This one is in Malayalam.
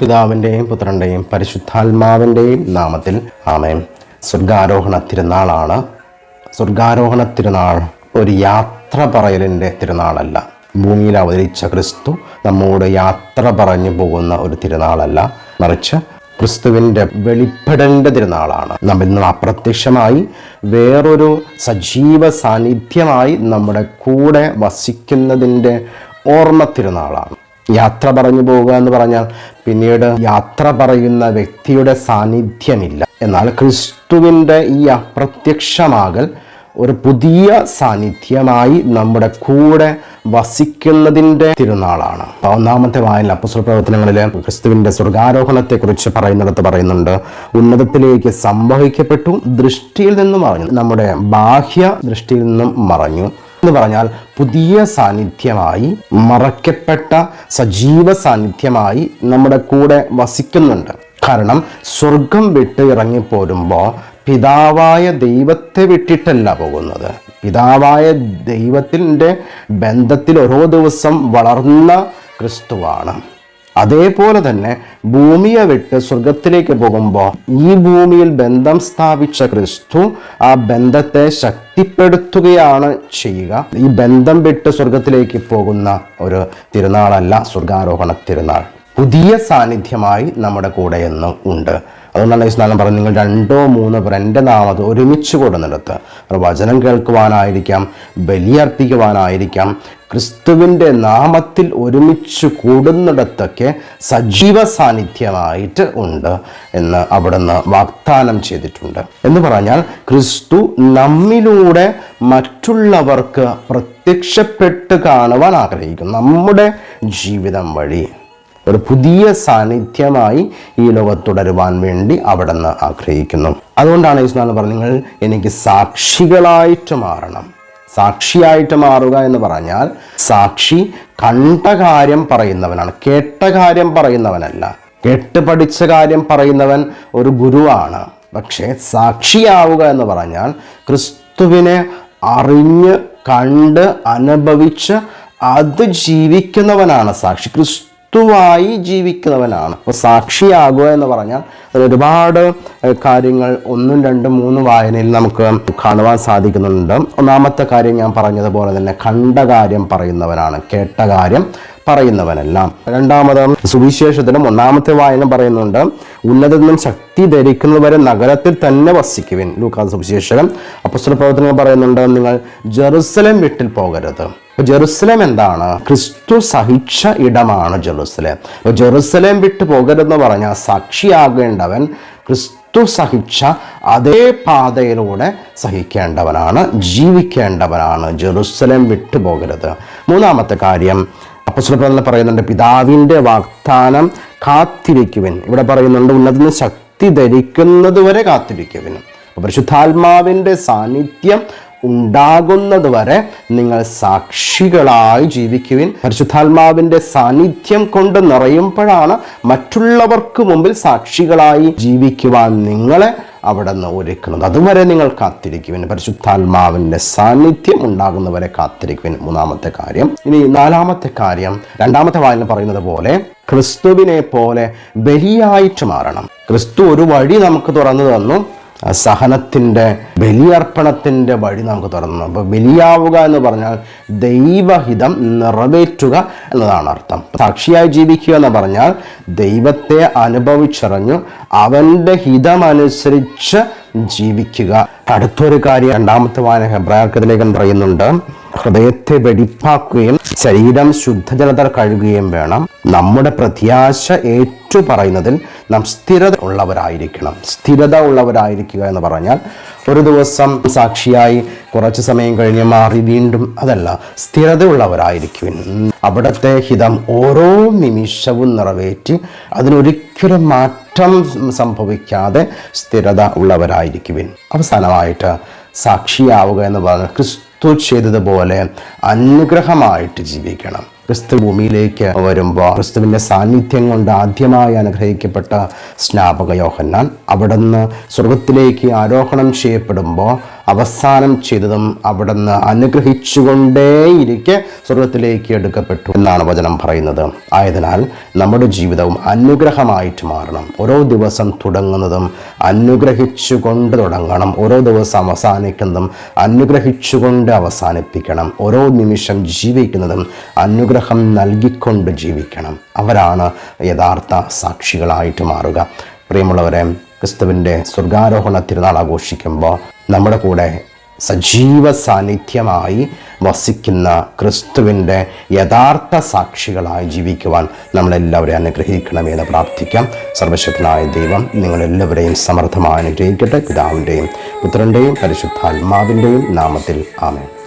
പിതാവിന്റെയും പുത്രന്റെയും പരിശുദ്ധാത്മാവിന്റെയും നാമത്തിൽ ആമേൻ. സ്വർഗാരോഹണ തിരുനാളാണ്. സ്വർഗാരോഹണ തിരുനാൾ ഒരു യാത്ര പറയലിന്റെ തിരുനാളല്ല. ഭൂമിയിൽ അവതരിച്ച ക്രിസ്തു നമ്മോട് യാത്ര പറഞ്ഞു പോകുന്ന ഒരു തിരുനാളല്ല. മറിച്ച് ക്രിസ്തുവിന്റെ വെളിപ്പെടേണ്ട തിരുനാളാണ്. നമ്മൾ ഇന്ന് അപ്രത്യക്ഷമായി വേറൊരു സജീവ സാന്നിധ്യമായി നമ്മുടെ കൂടെ വസിക്കുന്നതിന്റെ ഓർമ്മ തിരുനാളാണ്. യാത്ര പറഞ്ഞു പോവുക എന്ന് പറഞ്ഞാൽ പിന്നീട് യാത്ര പറയുന്ന വ്യക്തിയുടെ സാന്നിധ്യമില്ല. എന്നാൽ ക്രിസ്തുവിന്റെ ഈ അപ്രത്യക്ഷമാകൽ ഒരു പുതിയ സാന്നിധ്യമായി നമ്മുടെ കൂടെ വസിക്കുന്നതിന്റെ തിരുനാളാണ്. ഒന്നാമത്തെ വായന അപ്പസ്വ പ്രവർത്തനങ്ങളിൽ ക്രിസ്തുവിന്റെ സ്വർഗാരോഹണത്തെക്കുറിച്ച് പറയുന്നിടത്ത് പറയുന്നുണ്ട് ഉന്നതത്തിലേക്ക് സംഭവിക്കപ്പെട്ടു ദൃഷ്ടിയിൽ നിന്നും മറഞ്ഞു നമ്മുടെ ബാഹ്യ ദൃഷ്ടിയിൽ നിന്നും മറഞ്ഞു എന്ന് പറഞ്ഞാൽ പുതിയ സാന്നിധ്യമായി മറക്കപ്പെട്ട സജീവ സാന്നിധ്യമായി നമ്മുടെ കൂടെ വസിക്കുന്നുണ്ട്. കാരണം സ്വർഗം വിട്ട് ഇറങ്ങിപ്പോരുമ്പോൾ പിതാവായ ദൈവത്തെ വിട്ടിട്ടല്ല പോകുന്നത്. പിതാവായ ദൈവത്തിന്റെ ബന്ധത്തിൽ ഓരോ ദിവസം വളർന്ന ക്രിസ്തുവാണ്. അതേപോലെ തന്നെ ഭൂമിയെ വിട്ട് സ്വർഗത്തിലേക്ക് പോകുമ്പോൾ ഈ ഭൂമിയിൽ ബന്ധം സ്ഥാപിച്ച ക്രിസ്തു ആ ബന്ധത്തെ ശക്തിപ്പെടുത്തുകയാണ് ചെയ്യുക. ഈ ബന്ധം വിട്ട് സ്വർഗത്തിലേക്ക് പോകുന്ന ഒരു തിരുനാളല്ല സ്വർഗാരോഹണ തിരുനാൾ. പുതിയ സാന്നിധ്യമായി നമ്മുടെ കൂടെ എന്നും ഉണ്ട്. അതുകൊണ്ടാണ് ഈ സ്നാനം പറഞ്ഞത്. നിങ്ങൾ രണ്ടോ മൂന്നോ പേർ എന്റെ നാമത്ത് ഒരുമിച്ച് കൂടുന്നിടത്ത് വചനം കേൾക്കുവാനായിരിക്കാം ബലിയർപ്പിക്കുവാനായിരിക്കാം ക്രിസ്തുവിന്റെ നാമത്തിൽ ഒരുമിച്ച് കൂടുന്നിടത്തൊക്കെ സജീവ സാന്നിധ്യമായിട്ട് ഉണ്ട് എന്ന് അവിടുന്ന് വാഗ്ദാനം ചെയ്തിട്ടുണ്ട്. എന്ന് പറഞ്ഞാൽ ക്രിസ്തു നമ്മിലൂടെ മറ്റുള്ളവർക്ക് പ്രത്യക്ഷപ്പെട്ട് കാണുവാൻ ആഗ്രഹിക്കും നമ്മുടെ ജീവിതം വഴി ഒരു പുതിയ സാന്നിധ്യമായി ഈ ലോകത്ത് തുടരുവാൻ വേണ്ടി അവിടെ നിന്ന് ആഗ്രഹിക്കുന്നു. അതുകൊണ്ടാണ് യേശുനാഥ് പറഞ്ഞത് നിങ്ങൾ എനിക്ക് സാക്ഷികളായിട്ട് മാറണം. സാക്ഷിയായിട്ട് മാറുക എന്ന് പറഞ്ഞാൽ സാക്ഷി കണ്ട കാര്യം പറയുന്നവനാണ്. കേട്ട കാര്യം പറയുന്നവനല്ല. കേട്ട് പഠിച്ച കാര്യം പറയുന്നവൻ ഒരു ഗുരുവാണ്. പക്ഷേ സാക്ഷിയാവുക എന്ന് പറഞ്ഞാൽ ക്രിസ്തുവിനെ അറിഞ്ഞ് കണ്ട് അനുഭവിച്ച് അത് ജീവിക്കുന്നവനാണ് സാക്ഷി. ക്രിസ്തു ക്രിസ്തുവായി ജീവിക്കുന്നവനാണ്. അപ്പോൾ സാക്ഷിയാകുക എന്ന് പറഞ്ഞാൽ ഒരുപാട് കാര്യങ്ങൾ ഒന്നും രണ്ടും മൂന്നും വായനയിൽ നമുക്ക് കാണുവാൻ സാധിക്കുന്നുണ്ട്. ഒന്നാമത്തെ കാര്യം ഞാൻ പറഞ്ഞതുപോലെ തന്നെ കണ്ട കാര്യം പറയുന്നവനാണ്. കേട്ട കാര്യം പറയുന്നവനെല്ലാം. രണ്ടാമത് സുവിശേഷത്തിലും ഒന്നാമത്തെ വായന പറയുന്നുണ്ട് ഉന്നതത്തിൽ നിന്നും ശക്തി ധരിക്കുന്നവരെ നഗരത്തിൽ തന്നെ വസിക്കുവിൻ. ലൂക്കാ സുവിശേഷകൻ അപ്പസ്തല പ്രവർത്തനങ്ങൾ പറയുന്നുണ്ട് നിങ്ങൾ ജെറുസലേം വിട്ടിൽ പോകരുത്. ജെറുസലേം എന്താണ്? ക്രിസ്തു സഹിച്ച ഇടമാണ് ജെറുസലേം. അപ്പോൾ ജെറുസലേം വിട്ടു പോകരുതെന്ന് പറഞ്ഞാൽ സാക്ഷിയാകേണ്ടവൻ ക്രിസ്തു സഹിച്ച അതേ പാതയിലൂടെ സഹിക്കേണ്ടവനാണ് ജീവിക്കേണ്ടവനാണ് ജെറുസലേം വിട്ടു പോകരുത്. മൂന്നാമത്തെ കാര്യം അപ്പസ്വലപ്രദം പറയുന്നുണ്ട് പിതാവിന്റെ വാഗ്ദാനം കാത്തിരിക്കുവിൻ. ഇവിടെ പറയുന്നുണ്ട് ഉന്നതിന് ശക്തി ധരിക്കുന്നത് വരെ കാത്തിരിക്കുവിൻ പരിശുദ്ധാത്മാവിന്റെ സാന്നിധ്യം ഉണ്ടാകുന്നത് വരെ നിങ്ങൾ സാക്ഷികളായി ജീവിക്കുവിൻ. പരിശുദ്ധാത്മാവിന്റെ സാന്നിധ്യം കൊണ്ട് നിറയുമ്പോഴാണ് മറ്റുള്ളവർക്ക് മുമ്പിൽ സാക്ഷികളായി ജീവിക്കുവാൻ നിങ്ങളെ അവിടെ നിന്ന് ഒരുക്കുന്നത്. അതുവരെ നിങ്ങൾ കാത്തിരിക്കുവിൻ. പരിശുദ്ധാത്മാവിന്റെ സാന്നിധ്യം ഉണ്ടാകുന്നവരെ കാത്തിരിക്കുവിൻ. മൂന്നാമത്തെ കാര്യം. ഇനി നാലാമത്തെ കാര്യം. രണ്ടാമത്തെ വായന പറയുന്നത് പോലെ ക്രിസ്തുവിനെ പോലെ ബലിയായിട്ട് മാറണം. ക്രിസ്തു ഒരു വഴി നമുക്ക് തുറന്നു തന്നു. സഹനത്തിന്റെ ബലിയർപ്പണത്തിന്റെ വഴി നമുക്ക് തുറന്നു. അപ്പോൾ ബലിയാവുക എന്ന് പറഞ്ഞാൽ ദൈവഹിതം നിറവേറ്റുക എന്നതാണ് അർത്ഥം. സാക്ഷിയായി ജീവിക്കുക എന്ന് പറഞ്ഞാൽ ദൈവത്തെ അനുഭവിച്ചറിഞ്ഞു അവന്റെ ഹിതമനുസരിച്ച് ജീവിക്കുക. അടുത്തൊരു കാര്യം രണ്ടാമത്തെ വായന ഹെബ്രായർക്കത്തിലേക്ക് പറയുന്നുണ്ട്. ഹൃദയത്തെ വെടിപ്പാക്കുകയും ശരീരം ശുദ്ധജലത കഴുകുകയും വേണം. നമ്മുടെ പ്രത്യാശ ഏറ്റു പറയുന്നതിൽ നാം സ്ഥിരത ഉള്ളവരായിരിക്കണം. സ്ഥിരത ഉള്ളവരായിരിക്കുക എന്ന് പറഞ്ഞാൽ ഒരു ദിവസം സാക്ഷിയായി കുറച്ച് സമയം കഴിഞ്ഞ് മാറി വീണ്ടും അതല്ല സ്ഥിരത ഉള്ളവരായിരിക്കും അവിടുത്തെ ഹിതം ഓരോ നിമിഷവും നിറവേറ്റി അതിനൊരിക്കലും മാറ്റം സംഭവിക്കാതെ സ്ഥിരത ഉള്ളവരായിരിക്കുവിൻ. അവസാനമായിട്ട് സാക്ഷിയാവുക എന്ന് പറഞ്ഞാൽ ക്രിസ്തു ചെയ്തതുപോലെ അനുഗ്രഹമായിട്ട് ജീവിക്കണം. ക്രിസ്തു ഭൂമിയിലേക്ക് വരുമ്പോൾ ക്രിസ്തുവിന്റെ സാന്നിധ്യം കൊണ്ട് ആദ്യമായി അനുഗ്രഹിക്കപ്പെട്ട സ്നാപക യോഹന്നാൻ അവിടുന്ന് സ്വർഗത്തിലേക്ക് ആരോഹണം ചെയ്യപ്പെടുമ്പോൾ അവസാനം ചെയ്തതും അവിടുന്ന് അനുഗ്രഹിച്ചുകൊണ്ടേയിരിക്കെ സ്വർഗത്തിലേക്ക് എടുക്കപ്പെട്ടു എന്നാണ് വചനം പറയുന്നത്. ആയതിനാൽ നമ്മുടെ ജീവിതവും അനുഗ്രഹമായിട്ട് മാറണം. ഓരോ ദിവസം തുടങ്ങുന്നതും അനുഗ്രഹിച്ചുകൊണ്ട് തുടങ്ങണം. ഓരോ ദിവസം അവസാനിക്കുന്നതും അനുഗ്രഹിച്ചുകൊണ്ട് അവസാനിപ്പിക്കണം. ഓരോ നിമിഷം ജീവിക്കുന്നതും അനുഗ്രഹം നൽകിക്കൊണ്ട് ജീവിക്കണം. അവരാണ് യഥാർത്ഥ സാക്ഷികളായിട്ട് മാറുക. പ്രിയമുള്ളവരെ ക്രിസ്തുവിന്റെ സ്വർഗാരോഹണ തിരുനാൾ ആഘോഷിക്കുമ്പോൾ നമ്മുടെ കൂടെ സജീവ സാന്നിധ്യമായി വസിക്കുന്ന ക്രിസ്തുവിന്റെ യഥാർത്ഥ സാക്ഷികളായി ജീവിക്കുവാൻ നമ്മളെല്ലാവരെയും അനുഗ്രഹിക്കണമെന്ന് പ്രാർത്ഥിക്കാം. സർവശക്തനായ ദൈവം നിങ്ങളെല്ലാവരെയും സമർത്ഥമായി അനുഗ്രഹിക്കട്ടെ. പിതാവിന്റെയും പുത്രന്റെയും പരിശുദ്ധാത്മാവിന്റെയും നാമത്തിൽ ആമേൻ.